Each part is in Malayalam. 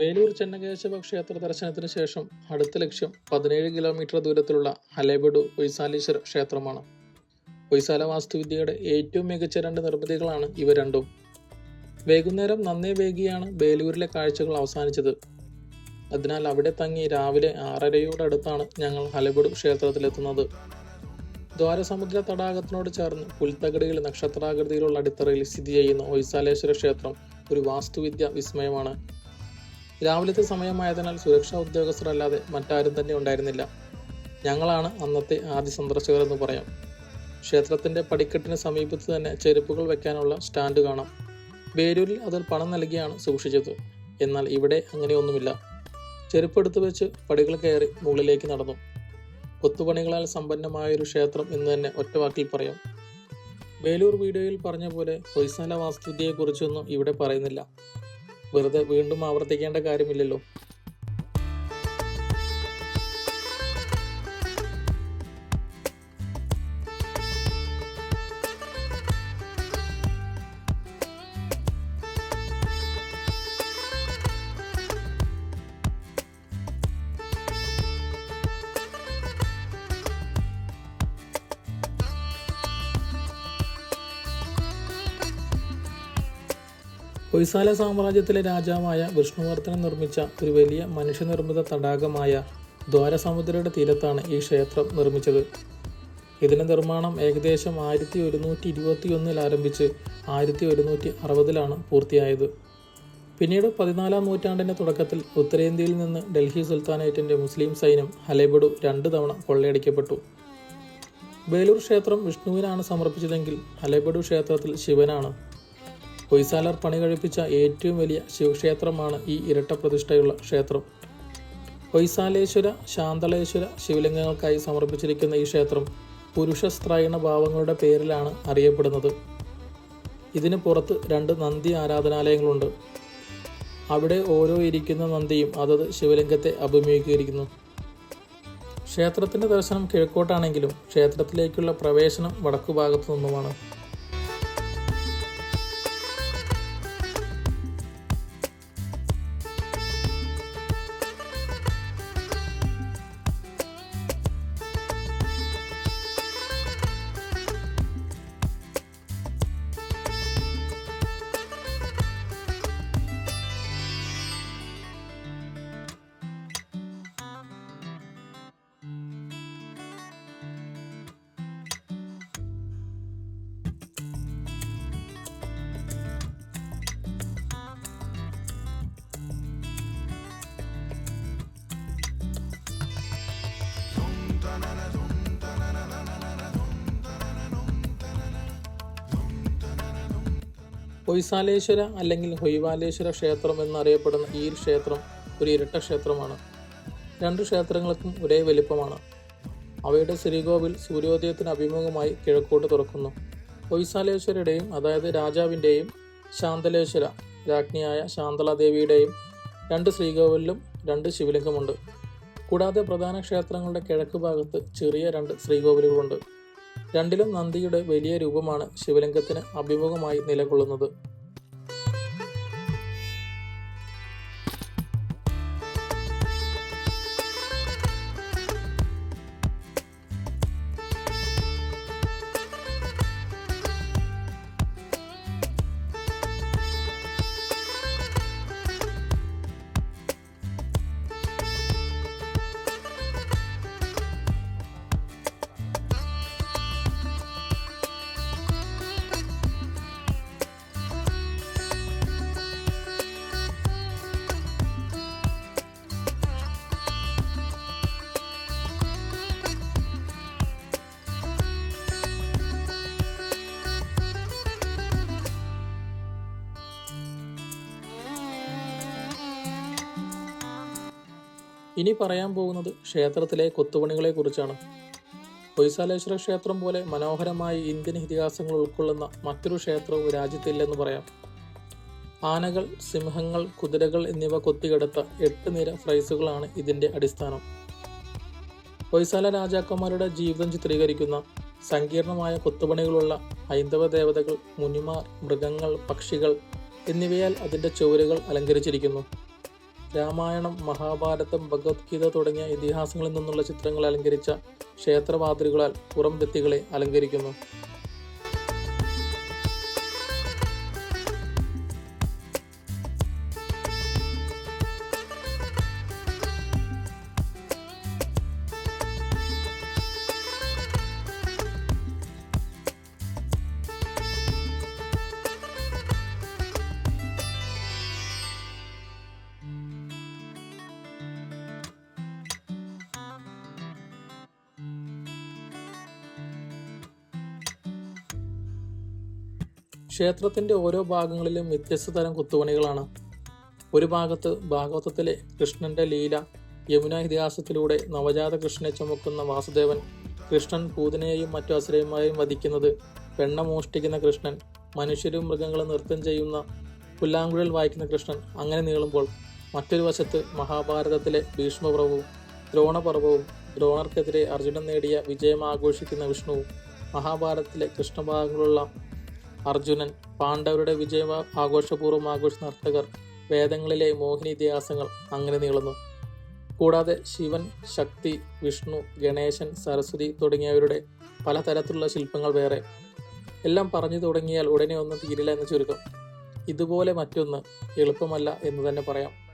വേലൂർ ചെന്നകേശവ ക്ഷേത്ര ദർശനത്തിന് ശേഷം അടുത്ത ലക്ഷ്യം പതിനേഴ് കിലോമീറ്റർ ദൂരത്തിലുള്ള അലേബഡു ഹൊയ്സാലീശ്വര ക്ഷേത്രമാണ്. ഹൊയ്സാല വാസ്തുവിദ്യയുടെ ഏറ്റവും മികച്ച രണ്ട് നിർമ്മിതികളാണ് ഇവ രണ്ടും. വൈകുന്നേരം നന്നേ വേഗിയാണ് ബേലൂരിലെ കാഴ്ചകൾ അവസാനിച്ചത്. അതിനാൽ അവിടെ തങ്ങി രാവിലെ ആറരയോടടുത്താണ് ഞങ്ങൾ ഹലബഡു ക്ഷേത്രത്തിലെത്തുന്നത്. ദ്വാരസമുദ്ര തടാകത്തിനോട് ചേർന്ന് പുൽത്തകടിയിൽ നക്ഷത്രാകൃതിയിലുള്ള അടിത്തറയിൽ സ്ഥിതി ചെയ്യുന്ന ഹൊയ്സാലേശ്വര ക്ഷേത്രം ഒരു വാസ്തുവിദ്യ വിസ്മയമാണ്. രാവിലത്തെ സമയമായതിനാൽ സുരക്ഷാ ഉദ്യോഗസ്ഥരല്ലാതെ മറ്റാരും തന്നെ ഉണ്ടായിരുന്നില്ല. ഞങ്ങളാണ് അന്നത്തെ ആദ്യ സന്ദർശകർ എന്ന് പറയാം. ക്ഷേത്രത്തിന്റെ പടിക്കെട്ടിന് സമീപത്ത് തന്നെ ചെരുപ്പുകൾ വെക്കാനുള്ള സ്റ്റാൻഡ് കാണാം. വേരൂരിൽ അതിൽ പണം നൽകിയാണ് സൂക്ഷിച്ചത്. എന്നാൽ ഇവിടെ അങ്ങനെയൊന്നുമില്ല. ചെരുപ്പെടുത്ത് വെച്ച് പടികൾ കയറി മുകളിലേക്ക് നടന്നു. കൊത്തുപണികളാൽ സമ്പന്നമായ ഒരു ക്ഷേത്രം എന്ന് തന്നെ ഒറ്റവാക്കിൽ പറയാം. വേലൂർ വീഡിയോയിൽ പറഞ്ഞ പോലെ ഹൊയ്സാല വാസ്തുവിദ്യയെക്കുറിച്ചൊന്നും ഇവിടെ പറയുന്നില്ല. വെറുതെ വീണ്ടും ആവർത്തിക്കേണ്ട കാര്യമില്ലല്ലോ. ഹൊയ്സാല സാമ്രാജ്യത്തിലെ രാജാവായ വിഷ്ണുവർദ്ധനം നിർമ്മിച്ച ഒരു വലിയ മനുഷ്യനിർമ്മിത തടാകമായ ദ്വാരസമുദ്രയുടെ തീരത്താണ് ഈ ക്ഷേത്രം നിർമ്മിച്ചത്. ഇതിന്റെ നിർമ്മാണം ഏകദേശം ആയിരത്തി ഒരുന്നൂറ്റി ഇരുപത്തിയൊന്നിൽ ആരംഭിച്ച് ആയിരത്തി ഒരുന്നൂറ്റി അറുപതിലാണ് പൂർത്തിയായത്. പിന്നീട് പതിനാലാം നൂറ്റാണ്ടിന്റെ തുടക്കത്തിൽ ഉത്തരേന്ത്യയിൽ നിന്ന് ഡൽഹി സുൽത്താനേറ്റിന്റെ മുസ്ലിം സൈന്യം ഹലേബഡു രണ്ട് തവണ കൊള്ളയടിക്കപ്പെട്ടു. ബേലൂർ ക്ഷേത്രം വിഷ്ണുവിനാണ് സമർപ്പിച്ചതെങ്കിൽ ഹലേബഡു ക്ഷേത്രത്തിൽ ശിവനാണ്. ഹൊയ്സാലർ പണി കഴിപ്പിച്ച ഏറ്റവും വലിയ ശിവക്ഷേത്രമാണ് ഈ ഇരട്ട പ്രതിഷ്ഠയുള്ള ക്ഷേത്രം. ഹൊയ്സാലേശ്വര ശാന്തളേശ്വര ശിവലിംഗങ്ങൾക്കായി സമർപ്പിച്ചിരിക്കുന്ന ഈ ക്ഷേത്രം പുരുഷ സ്ത്രൈണ ഭാവങ്ങളുടെ പേരിലാണ് അറിയപ്പെടുന്നത്. ഇതിന് പുറത്ത് രണ്ട് നന്ദി ആരാധനാലയങ്ങളുണ്ട്. അവിടെ ഓരോ ഇരിക്കുന്ന നന്ദിയും അതത് ശിവലിംഗത്തെ അഭിമുഖീകരിക്കുന്നു. ക്ഷേത്രത്തിന്റെ ദർശനം കിഴക്കോട്ടാണെങ്കിലും ക്ഷേത്രത്തിലേക്കുള്ള പ്രവേശനം വടക്കു ഭാഗത്തു നിന്നുമാണ്. ഹൊയ്സാലേശ്വര അല്ലെങ്കിൽ ഹൊയ്വാലേശ്വര ക്ഷേത്രം എന്നറിയപ്പെടുന്ന ഈ ക്ഷേത്രം ഒരു ഇരട്ട ക്ഷേത്രമാണ്. രണ്ട് ക്ഷേത്രങ്ങൾക്കും ഒരേ വലിപ്പമാണ്. അവയുടെ ശ്രീകോവിൽ സൂര്യോദയത്തിന് അഭിമുഖമായി കിഴക്കോട്ട് തുറക്കുന്നു. ഹൊയ്സാലേശ്വരയുടെയും അതായത് രാജാവിന്റെയും ശാന്തലേശ്വര രാജ്ഞിയായ ശാന്തളാദേവിയുടെയും രണ്ട് ശ്രീകോവിലും രണ്ട് ശിവലിംഗമുണ്ട്. കൂടാതെ പ്രധാന ക്ഷേത്രങ്ങളുടെ കിഴക്ക് ഭാഗത്ത് ചെറിയ രണ്ട് ശ്രീകോവിലുകളുണ്ട്. രണ്ടിലും നന്ദിയുടെ വലിയ രൂപമാണ് ശിവലിംഗത്തിന് അഭിമുഖമായി നിലകൊള്ളുന്നത്. ഇനി പറയാൻ പോകുന്നത് ക്ഷേത്രത്തിലെ കൊത്തുപണികളെ കുറിച്ചാണ് ഹൊയ്സാലേശ്വര ക്ഷേത്രം പോലെ മനോഹരമായ ഇന്ത്യൻ ഇതിഹാസങ്ങൾ ഉൾക്കൊള്ളുന്ന മറ്റൊരു ക്ഷേത്രവും രാജ്യത്തില്ലെന്ന് പറയാം. ആനകൾ സിംഹങ്ങൾ കുതിരകൾ എന്നിവ കൊത്തിയെടുത്ത എട്ട് നിര ഫ്രൈസുകളാണ് ഇതിന്റെ അടിസ്ഥാനം. ഹൊയ്സാല രാജാക്കന്മാരുടെ ജീവിതം ചിത്രീകരിക്കുന്ന സങ്കീർണമായ കൊത്തുപണികളുള്ള ഹൈന്ദവ ദേവതകൾ മുനിമാർ മൃഗങ്ങൾ പക്ഷികൾ എന്നിവയാൽ അതിന്റെ ചുവരുകൾ അലങ്കരിച്ചിരിക്കുന്നു. രാമായണം മഹാഭാരതം ഭഗവത്ഗീത തുടങ്ങിയ ഇതിഹാസങ്ങളിൽ നിന്നുള്ള ചിത്രങ്ങൾ അലങ്കരിച്ച ക്ഷേത്രവാതിലുകളാൽ പുറം ഭിത്തികളെ അലങ്കരിക്കുന്നു. ക്ഷേത്രത്തിന്റെ ഓരോ ഭാഗങ്ങളിലും വ്യത്യസ്ത തരം കുത്തുപണികളാണ്. ഒരു ഭാഗത്ത് ഭാഗവതത്തിലെ കൃഷ്ണന്റെ ലീല യമുന ഇതിഹാസത്തിലൂടെ നവജാത കൃഷ്ണനെ ചുമക്കുന്ന വാസുദേവൻ കൃഷ്ണൻ പൂതനയെയും മറ്റു അസുരന്മാരെയും വധിക്കുന്നത് പെണ്ണ മോഷ്ടിക്കുന്ന കൃഷ്ണൻ മനുഷ്യരും മൃഗങ്ങളും നൃത്തം ചെയ്യുന്ന പുല്ലാങ്കുഴൽ വായിക്കുന്ന കൃഷ്ണൻ അങ്ങനെ നീളുമ്പോൾ മറ്റൊരു വശത്ത് മഹാഭാരതത്തിലെ ഭീഷ്മപർവവും ദ്രോണപർവവും ദ്രോണർക്കെതിരെ അർജുനൻ നേടിയ വിജയം ആഘോഷിക്കുന്ന വിഷ്ണുവും മഹാഭാരതത്തിലെ കൃഷ്ണഭാഗങ്ങളുള്ള അർജുനൻ പാണ്ഡവരുടെ വിജയ ആഘോഷപൂർവം ആഘോഷ നർത്തകർ വേദങ്ങളിലെ മോഹിനി ഇതിഹാസങ്ങൾ അങ്ങനെ നീളുന്നു. കൂടാതെ ശിവൻ ശക്തി വിഷ്ണു ഗണേശൻ സരസ്വതി തുടങ്ങിയവരുടെ പലതരത്തിലുള്ള ശില്പങ്ങൾ വേറെ. എല്ലാം പറഞ്ഞു തുടങ്ങിയാൽ ഉടനെ ഒന്നും തീരില്ല എന്ന് ചുരുക്കം. ഇതുപോലെ മറ്റൊന്ന് എളുപ്പമല്ല എന്ന് തന്നെ പറയാം.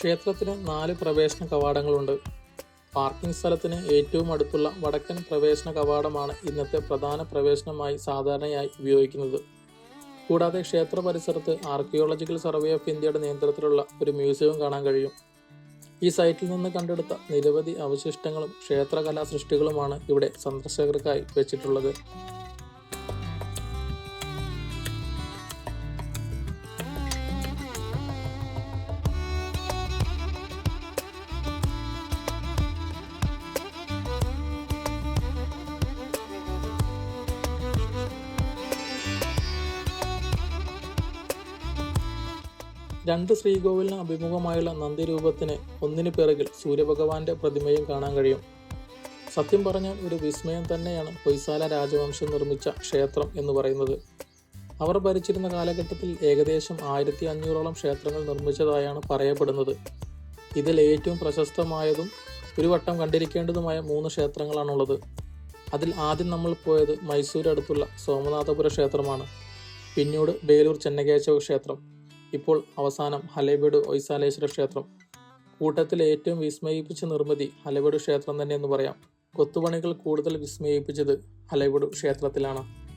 ക്ഷേത്രത്തിന് നാല് പ്രവേശന കവാടങ്ങളുണ്ട്. പാർക്കിംഗ് സ്ഥലത്തിന് ഏറ്റവും അടുത്തുള്ള വടക്കൻ പ്രവേശന കവാടമാണ് ഇന്നത്തെ പ്രധാന പ്രവേശനമായി സാധാരണയായി ഉപയോഗിക്കുന്നത്. കൂടാതെ ക്ഷേത്ര പരിസരത്ത് ആർക്കിയോളജിക്കൽ സർവേ ഓഫ് ഇന്ത്യയുടെ നിയന്ത്രണത്തിലുള്ള ഒരു മ്യൂസിയവും കാണാൻ കഴിയും. ഈ സൈറ്റിൽ നിന്ന് കണ്ടെടുത്ത നിരവധി അവശിഷ്ടങ്ങളും ക്ഷേത്രകലാ സൃഷ്ടികളുമാണ് ഇവിടെ സന്ദർശകർക്കായി വെച്ചിട്ടുള്ളത്. രണ്ട് ശ്രീകോവിലിന് അഭിമുഖമായുള്ള നന്ദിരൂപത്തിന് ഒന്നിന് പിറകിൽ സൂര്യഭഗവാന്റെ പ്രതിമയും കാണാൻ കഴിയും. സത്യം പറഞ്ഞാൽ ഒരു വിസ്മയം തന്നെയാണ് പൊയ്സാല രാജവംശം നിർമ്മിച്ച ക്ഷേത്രം എന്ന് പറയുന്നത്. അവർ ഭരിച്ചിരുന്ന കാലഘട്ടത്തിൽ ഏകദേശം ആയിരത്തി അഞ്ഞൂറോളം ക്ഷേത്രങ്ങൾ നിർമ്മിച്ചതായാണ് പറയപ്പെടുന്നത്. ഇതിൽ ഏറ്റവും പ്രശസ്തമായതും ഒരു വട്ടം കണ്ടിരിക്കേണ്ടതുമായ മൂന്ന് ക്ഷേത്രങ്ങളാണുള്ളത്. അതിൽ ആദ്യം നമ്മൾ പോയത് മൈസൂരടുത്തുള്ള സോമനാഥപുര ക്ഷേത്രമാണ്. പിന്നീട് ബേലൂർ ചെന്നകേശവ ക്ഷേത്രം. ഇപ്പോൾ അവസാനം ഹലേബഡ് ഒയ്സാലേശ്വര ക്ഷേത്രം. കൂട്ടത്തിൽ ഏറ്റവും വിസ്മയിപ്പിച്ച നിർമ്മിതി ഹലബീഡ് ക്ഷേത്രം തന്നെ എന്ന് പറയാം. കൊത്തുപണികൾ കൂടുതൽ വിസ്മയിപ്പിച്ചത് ഹലബീഡ് ക്ഷേത്രത്തിലാണ്.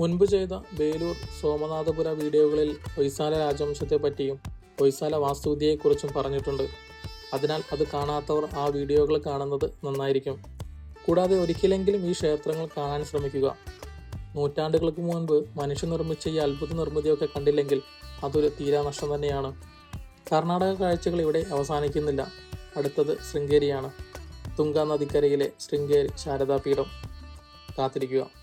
മുൻപ് ചെയ്ത ബേലൂർ സോമനാഥപുര വീഡിയോകളിൽ ഹൊയ്സാല രാജവംശത്തെ പറ്റിയും ഹൊയ്സാല വാസ്തുവിദ്യയെക്കുറിച്ചും പറഞ്ഞിട്ടുണ്ട്. അതിനാൽ അത് കാണാത്തവർ ആ വീഡിയോകൾ കാണുന്നത് നന്നായിരിക്കും. കൂടാതെ ഒരിക്കലെങ്കിലും ഈ ക്ഷേത്രങ്ങൾ കാണാൻ ശ്രമിക്കുക. നൂറ്റാണ്ടുകൾക്ക് മുൻപ് മനുഷ്യ നിർമ്മിച്ച ഈ അത്ഭുത നിർമ്മിതിയൊക്കെ കണ്ടില്ലെങ്കിൽ അതൊരു തീരാനഷ്ടം തന്നെയാണ്. കർണാടക കാഴ്ചകൾ ഇവിടെ അവസാനിക്കുന്നില്ല. അടുത്തത് ശൃംഗേരിയാണ്. തുങ്ക നദിക്കരയിലെ ശൃംഗേരി ശാരദാപീഠം. കാത്തിരിക്കുക.